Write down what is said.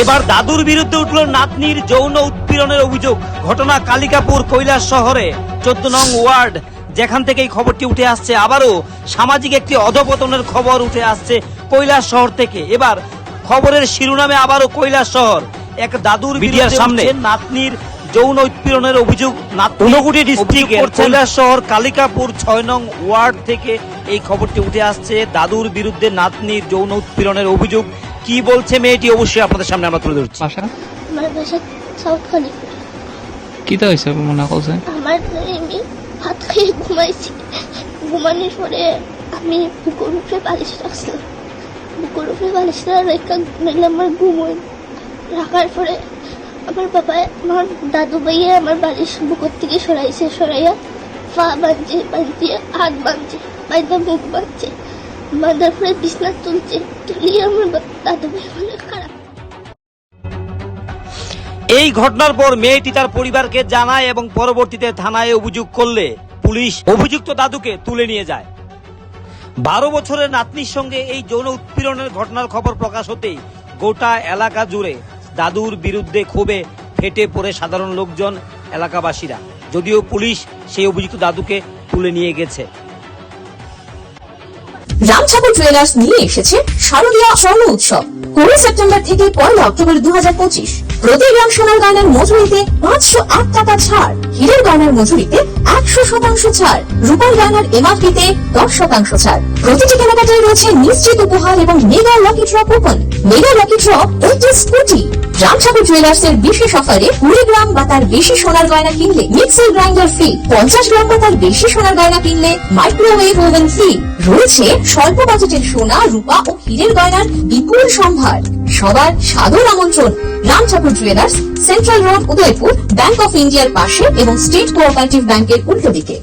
এবার দাদুর বিরুদ্ধে উঠল নাতনির যৌন উৎপীড়নের অভিযোগ। ঘটনা কালিকাপুর কৈলাস শহরে চোদ্দ নং ওয়ার্ড। যেখান থেকে এই খবরটি উঠে আসছে আবারও সামাজিক একটি অধপতনের খবর উঠে আসছে কৈলাস শহর থেকে। এবার খবরের শিরোনামে আবারও কৈলাস শহর। এক দাদুর মিডিয়ার সামনে। নাতনির যৌন উৎপীড়নের অভিযোগ। ঊনকুটি ডিস্ট্রিক্টের কৈলাস শহর কালিকাপুর ছয় নং ওয়ার্ড থেকে এই খবরটি উঠে আসছে। দাদুর বিরুদ্ধে নাতনির যৌন উৎপীড়নের অভিযোগ। কি বলছে মেয়েটি অবশ্যই আপনাদের সামনে আমরা তুলে ধরছি। বাসা? আমার বাসা সাউথ খালিপুর কিতা হয়েছে মনে করছে? আমার আমি ভাত খেয়ে ঘুমাইছি। ঘুমানোর পরে আমি বুকুর উপরে বালিশ রাখছিলাম। বুকুর উপরে বালিশটা রেখা ঘুমাইলে আমার ঘুম রাখার পরে আমার বাবা আমার দাদু ভাইয়া আমার বালিশ বুকুর থেকে সরাইছে সরাইয়া পা বাঁধছে বাঁধছে হাত বাঁধছে বাঁধা মুখ বাঁধছে। বিছনা তুলছে তুলিয়ে আমার ভাই খারাপ। এই ঘটনার পর মেয়েটি তার পরিবারকে জানায় এবং পরবর্তীতে থানায় অভিযোগ করলে পুলিশ অভিযুক্ত দাদুকে তুলে নিয়ে যায়। বারো বছরের নাতনির সঙ্গে এই যৌন উৎপীড়নের ঘটনার খবর প্রকাশ হতেই গোটা এলাকা জুড়ে দাদুর বিরুদ্ধে ক্ষোভে ফেটে পড়ে সাধারণ লোকজন, এলাকাবাসীরা। যদিও পুলিশ সেই অভিযুক্ত দাদুকে তুলে নিয়ে গেছে। রামঠাকুর জুয়েলার্স নিয়ে এসেছে শারদীয় স্বর্ণ উৎসব। কুড়ি সেপ্টেম্বর থেকে পয়লা অক্টোবর দু হাজার পঁচিশ। প্রতি গ্রাম সোনার গয়নার মজুরিতে পাঁচশো আট টাকা ছাড়। হীরের গয়নার মজুরিতে একশো শতাংশ ছাড়। গয়নার এমআরপিতে দশ শতাংশ ছাড়। প্রতিটি কেনাকাটায় রয়েছে নিশ্চিত উপহার এবং mega lucky draw coupon mega lucky draw Ramthakur jewellers এর বিশেষ অফারে কুড়ি গ্রাম বা তার বেশি সোনার গয়না কিনলে মিক্সার গ্রাইন্ডার ফ্রি পঞ্চাশ গ্রাম বা তার বেশি সোনার গয়না কিনলে মাইক্রোওয়েভ ওভেন ফ্রি রয়েছে স্বল্প বাজেটের সোনা, রূপা ও হীরের গয়নার বিপুল সম্ভার। সবার সাদর আমন্ত্রণ। Ram Thakur jewellers central road Udaipur. Of ইন্ডিয়ার পাশে এবং স্টেট কোঅপারেটিভ ব্যাংকের উল্টো দিকে।